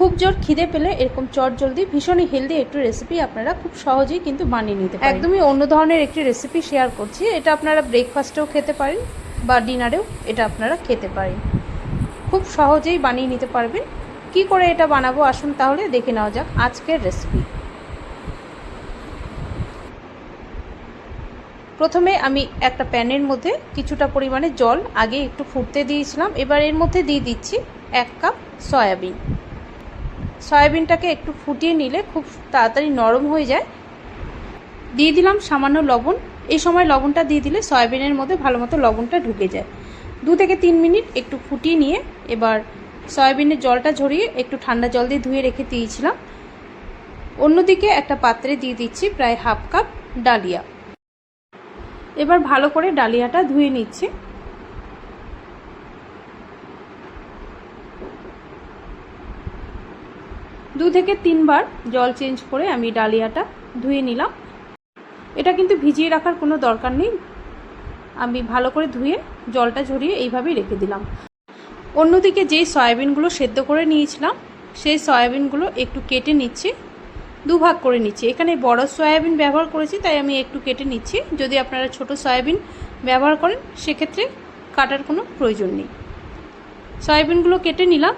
খুব জোর খিদে পেলে এরকম চট জলদি, ভীষণই হেলদি একটু রেসিপি আপনারা খুব সহজেই কিন্তু বানিয়ে নিতে পারেন। একদমই অন্য ধরনের একটি রেসিপি শেয়ার করছি। এটা আপনারা ব্রেকফাস্টেও খেতে পারেন বা ডিনারেও এটা আপনারা খেতে পারেন। খুব সহজেই বানিয়ে নিতে পারবেন। কি করে এটা বানাবো আসুন তাহলে দেখে নেওয়া যাক আজকের রেসিপি প্রথমে আমি একটা প্যানের মধ্যে কিছুটা পরিমাণে জল আগে একটু ফুটতে দিয়েছিলাম। এবার এর মধ্যে দিয়ে দিচ্ছি এক কাপ সয়াবিন। সয়াবিনটাকে একটু ফুটিয়ে নিলে খুব তাড়াতাড়ি নরম হয়ে যায়। দিয়ে দিলাম সামান্য লবণ। এই সময় লবণটা দিয়ে দিলে সয়াবিনের মধ্যে ভালো মতো লবণটা ঢুকে যায়। দু থেকে তিন মিনিট একটু ফুটিয়ে নিয়ে এবার সয়াবিনের জলটা ঝরিয়ে একটু ঠান্ডা জল দিয়ে ধুয়ে রেখে দিয়েছিলাম। অন্যদিকে একটা পাত্রে দিয়ে দিচ্ছি প্রায় হাফ কাপ ডালিয়া। এবার ভালো করে ডালিয়াটা ধুয়ে নিচ্ছি। দু থেকে তিনবার জল চেঞ্জ করে আমি ডালিয়াটা ধুয়ে নিলাম। এটা কিন্তু ভিজিয়ে রাখার কোনো দরকার নেই। আমি ভালো করে ধুয়ে জলটা ঝরিয়ে এইভাবেই রেখে দিলাম। অন্যদিকে যেই সয়াবিনগুলো সেদ্ধ করে নিয়েছিলাম, সেই সয়াবিনগুলো একটু কেটে নিচ্ছি, দুভাগ করে নিচ্ছি। এখানে বড় সয়াবিন ব্যবহার করেছি, তাই আমি একটু কেটে নিচ্ছি। যদি আপনারা ছোট সয়াবিন ব্যবহার করেন, সেক্ষেত্রে কাটার কোনো প্রয়োজন নেই। সয়াবিনগুলো কেটে নিলাম।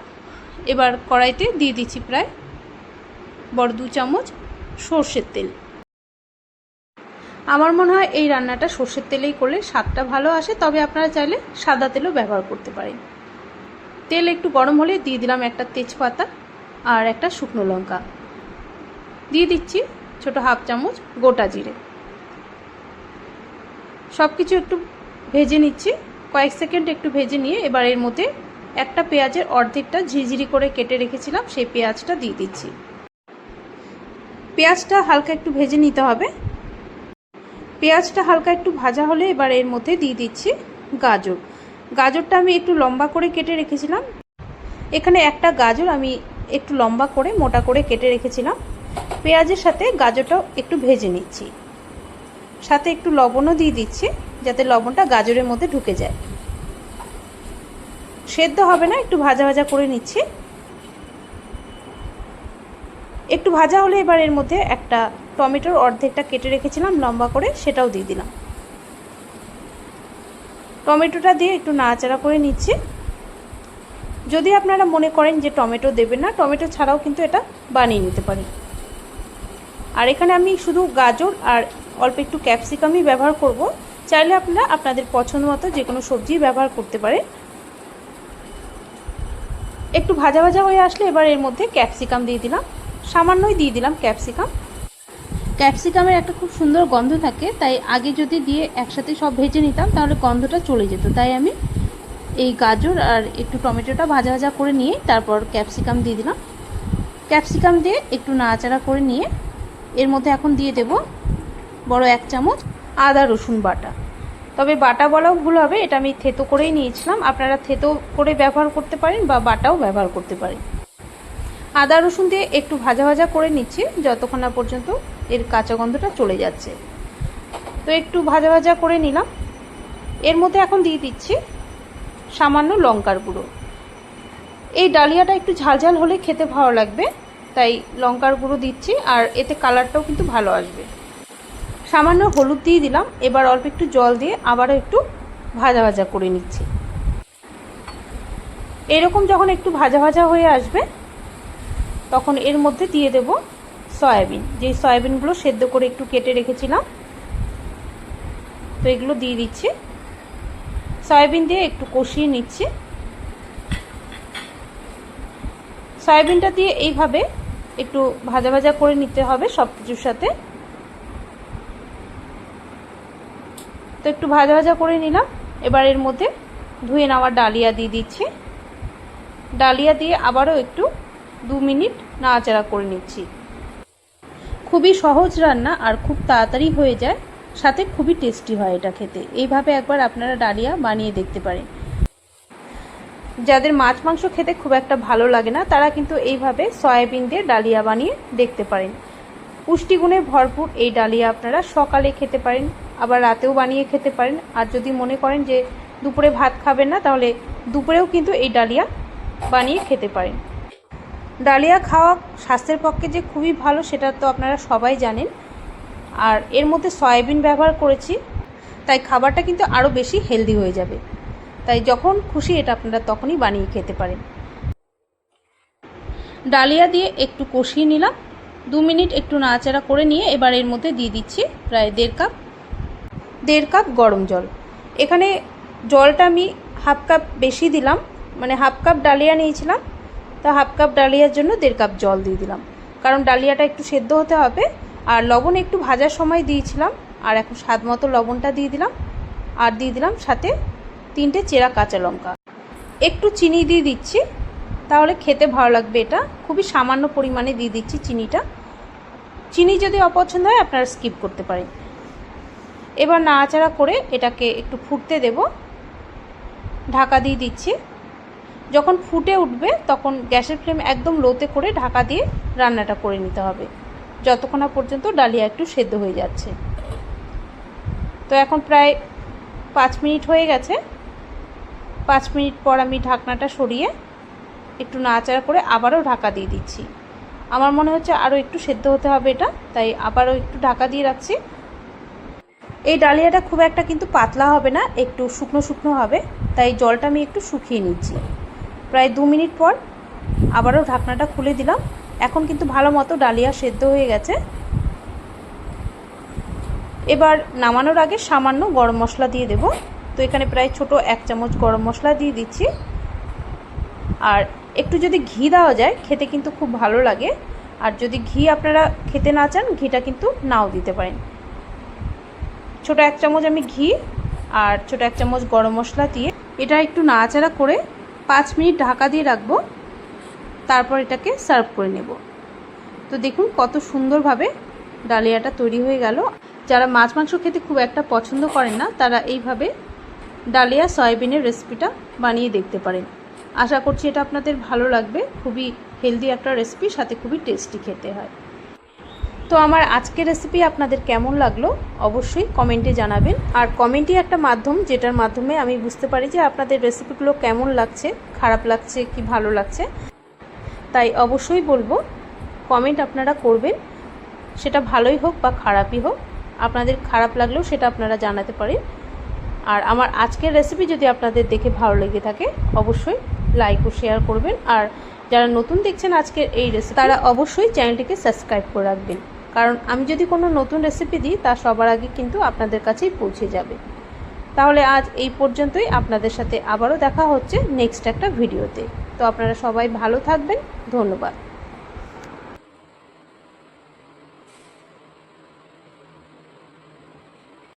এবার কড়াইতে দিয়ে দিচ্ছি প্রায় বড় দু চামচ সর্ষের তেল। আমার মনে হয় এই রান্নাটা সর্ষের তেলেই করলে স্বাদটা ভালো আসে, তবে আপনারা চাইলে সাদা তেলও ব্যবহার করতে পারেন। তেল একটু গরম হলে দিয়ে দিলাম একটা তেজপাতা আর একটা শুকনো লঙ্কা। দিয়ে দিচ্ছি ছোট হাফ চামচ গোটা জিরে। সব কিছু একটু ভেজে নিচ্ছি। কয়েক সেকেন্ড একটু ভেজে নিয়ে এবার এর মধ্যে একটা পেঁয়াজের অর্ধেকটা ঝিঝিরি করে কেটে রেখেছিলাম, সেই পেঁয়াজটা দিয়ে দিচ্ছি। পেঁয়াজটা হালকা একটু ভেজে নিতে হবে। পেঁয়াজটা হালকা একটু ভাজা হলে এবার এর মধ্যে দিয়ে দিচ্ছি গাজর। গাজরটা আমি একটু লম্বা করে কেটে রেখেছিলাম। এখানে একটা গাজর আমি একটু লম্বা করে মোটা করে কেটে রেখেছিলাম। পেঁয়াজের সাথে গাজরটাও একটু ভেজে নিচ্ছি। সাথে একটু লবণও দিয়ে দিচ্ছি যাতে লবণটা গাজরের মধ্যে ঢুকে যায়। সেদ্ধ হবে না, একটু ভাজা ভাজা করে নিচ্ছি। একটু ভাজা হলে এবার এর মধ্যে একটা টমেটোর অর্ধেকটা কেটে রেখেছিলাম, লম্বা করে সেটাও দিয়ে দিলাম। টমেটোটা দিয়ে একটু নাড়াচাড়া করে নিচ্ছি। যদি আপনারা মনে করেন যে টমেটো দেবেন না, টমেটো ছাড়াও কিন্তু এটা বানিয়ে নিতে পারি আর এখানে আমি শুধু গাজর আর অল্প একটু ক্যাপসিকামই ব্যবহার করব। চাইলে আপনারা আপনাদের পছন্দ মতো যে কোনো সবজি ব্যবহার করতে পারেন। একটু ভাজা ভাজা হয়ে আসলে এবার এর মধ্যে ক্যাপসিকাম দিয়ে দিলাম। সামান্যই দিয়ে দিলাম ক্যাপসিকাম। ক্যাপসিকামের একটা খুব সুন্দর গন্ধ থাকে, তাই আগে যদি দিয়ে একসাথে সব ভেজে নিতাম, তাহলে গন্ধটা চলে যেত। তাই আমি এই গাজর আর একটু টমেটোটা ভাজা ভাজা করে নিয়ে তারপর ক্যাপসিকাম দিয়ে দিলাম। ক্যাপসিকাম দিয়ে একটু নাড়াচাড়া করে নিয়ে এর মধ্যে এখন দিয়ে দেব বড় এক চামচ আদা রসুন বাটা। তবে বাটা বলাও ভুল হবে, এটা আমি থেতো করেই নিয়েছিলাম। আপনারা থেতো করে ব্যবহার করতে পারেন বা বাটাও ব্যবহার করতে পারেন। আদা রসুন দিয়ে একটু ভাজা ভাজা করে নিচ্ছি, যতক্ষণ না পর্যন্ত এর কাঁচা গন্ধটা চলে যাচ্ছে। তো একটু ভাজা ভাজা করে নিলাম। এর মধ্যে এখন দিয়ে দিচ্ছি সামান্য লঙ্কার গুঁড়ো। এই ডালিয়াটা একটু ঝালঝাল হলে খেতে ভালো লাগবে, তাই লঙ্কার গুঁড়ো দিচ্ছি আর এতে কালারটাও কিন্তু ভালো আসবে। সামান্য হলুদ দিয়ে দিলাম, এবার অল্প একটু জল দিয়ে আবারও একটু ভাজা ভাজা করে নিচ্ছি। এরকম যখন একটু ভাজা ভাজা হয়ে আসবে তখন এর মধ্যে দিয়ে দেব সয়াবিন। যে সয়াবিনগুলো সেদ্ধ করে একটু কেটে রেখেছিলাম, তো এগুলো দিয়ে দিচ্ছি। সয়াবিন দিয়ে একটু কষিয়ে নিচ্ছি। সয়াবিনটা দিয়ে এইভাবে একটু ভাজা ভাজা করে নিতে হবে সব কিছুর সাথে। তো একটু ভাজা ভাজা করে নিলাম। এবার এর মধ্যে ধুয়ে নেওয়া ডালিয়া দিয়ে দিচ্ছি। ডালিয়া দিয়ে আবারও একটু দু মিনিট নাড়াচাড়া করে নিচ্ছি। খুবই সহজ রান্না আর খুব তাড়াতাড়ি হয়ে যায়, সাথে খুবই টেস্টি হয় এটা খেতে। এইভাবে একবার আপনারা ডালিয়া বানিয়ে দেখতে পারেন। যাদের মাছ মাংস খেতে খুব একটা ভালো লাগে না, তারা কিন্তু এইভাবে সয়াবিন দিয়ে ডালিয়া বানিয়ে দেখতে পারেন। পুষ্টিগুণে ভরপুর এই ডালিয়া আপনারা সকালে খেতে পারেন, আবার রাতেও বানিয়ে খেতে পারেন। আর যদি মনে করেন যে দুপুরে ভাত খাবেন না, তাহলে দুপুরেও কিন্তু এই ডালিয়া বানিয়ে খেতে পারেন। ডালিয়া খাওয়া স্বাস্থ্যের পক্ষে যে খুবই ভালো, সেটা তো আপনারা সবাই জানেন। আর এর মধ্যে সয়াবিন ব্যবহার করেছি, তাই খাবারটা কিন্তু আরও বেশি হেলদি হয়ে যাবে। তাই যখন খুশি এটা আপনারা তখনই বানিয়ে খেতে পারেন। ডালিয়া দিয়ে একটু কষিয়ে নিলাম। দু মিনিট একটু নাড়াচাড়া করে নিয়ে এবার এর মধ্যে দিয়ে দিচ্ছি প্রায় দেড় কাপ দেড় কাপ গরম জল। এখানে জলটা আমি হাফ কাপ বেশি দিলাম মানে হাফ কাপ ডালিয়া নিয়েছিলাম। তা হাফ কাপ ডালিয়ার জন্য দেড় কাপ জল দিয়ে দিলাম। কারণ ডালিয়াটা একটু সেদ্ধ হতে হবে। আর লবণ একটু ভাজার সময় দিয়েছিলাম। আর এখন স্বাদ মতো লবণটা দিয়ে দিলাম। আর দিয়ে দিলাম সাথে তিনটে চেরা কাঁচা লঙ্কা। একটু চিনি দিয়ে দিচ্ছি। তাহলে খেতে ভালো লাগবে এটা। খুবই সামান্য পরিমাণে দিয়ে দিচ্ছি চিনিটা। চিনি যদি অপছন্দ হয় আপনারা স্কিপ করতে পারেন। এবার নাড়াচাড়া করে এটাকে একটু ফুটতে দেব। ঢাকা দিয়ে দিচ্ছি। যখন ফুটে উঠবে, তখন গ্যাসের ফ্লেম একদম লোতে করে ঢাকা দিয়ে রান্নাটা করে নিতে হবে। যতক্ষণ না পর্যন্ত ডালিয়া একটু সেদ্ধ হয়ে যাচ্ছে। তো এখন প্রায় পাঁচ মিনিট হয়ে গেছে। পাঁচ মিনিট পর আমি ঢাকনাটা সরিয়ে একটু নাড়াচাড়া করে আবারও ঢাকা দিয়ে দিচ্ছি। আমার মনে হচ্ছে আরও একটু সেদ্ধ হতে হবে এটা, তাই আবারও একটু ঢাকা দিয়ে রাখছি। এই ডালিয়াটা খুব একটা কিন্তু পাতলা হবে না, একটু শুকনো শুকনো হবে, তাই জলটা আমি একটু শুকিয়ে নিচ্ছি। প্রায় দু মিনিট পর আবারও ঢাকনাটা খুলে দিলাম। এখন কিন্তু ভালো মতো ডালিয়া সেদ্ধ হয়ে গেছে। এবার নামানোর আগে সামান্য গরম মশলা দিয়ে দেব। তো এখানে প্রায় ছোট এক চামচ গরম মশলা দিয়ে দিচ্ছি। আর একটু যদি ঘি দেওয়া যায়, খেতে কিন্তু খুব ভালো লাগে। আর যদি ঘি আপনারা খেতে না চান, ঘিটা কিন্তু নাও দিতে পারেন। ছোট এক চামচ আমি ঘি আর ছোট এক চামচ গরম মশলা দিয়ে এটা একটু নাড়াচাড়া করে পাঁচ মিনিট ঢাকা দিয়ে রাখব। তারপর এটাকে সার্ভ করে নেব। তো দেখুন কত সুন্দরভাবে ডালিয়াটা তৈরি হয়ে গেল। যারা মাছ মাংস খেতে খুব একটা পছন্দ করেন না, তারা এইভাবে ডালিয়া সয়াবিনের রেসিপিটা বানিয়ে দেখতে পারেন। আশা করছি এটা আপনাদের ভালো লাগবে। খুবই হেলদি একটা রেসিপি, সাথে খুবই টেস্টি খেতে হয়। তো আমার আজকের রেসিপি আপনাদের কেমন লাগল অবশ্যই কমেন্টে জানাবেন। আর কমেন্টই একটা মাধ্যম, যেটার মাধ্যমে আমি বুঝতে পারি যে আপনাদের রেসিপিগুলো কেমন লাগছে, খারাপ লাগছে কি ভালো লাগছে। তাই অবশ্যই বলব কমেন্ট আপনারা করবেন। সেটা ভালোই হোক বা খারাপই হোক, আপনাদের খারাপ লাগলেও সেটা আপনারা জানাতে পারেন। আর আমার আজকের রেসিপি যদি আপনাদের দেখে ভালো লেগে থাকে, অবশ্যই লাইক ও শেয়ার করবেন। আর যারা নতুন দেখছেন আজকের এই রেসিপি তারা অবশ্যই চ্যানেলটিকে সাবস্ক্রাইব করে রাখবেন। কারণ আমি যদি কোনো নতুন রেসিপি দিই, তা সবার আগে কিন্তু আপনাদের কাছেই পৌঁছে যাবে। তাহলে আজ এই পর্যন্তই। আপনাদের সাথে আবারও দেখা হচ্ছে নেক্সট একটা ভিডিওতে। তো আপনারা সবাই ভালো থাকবেন। ধন্যবাদ।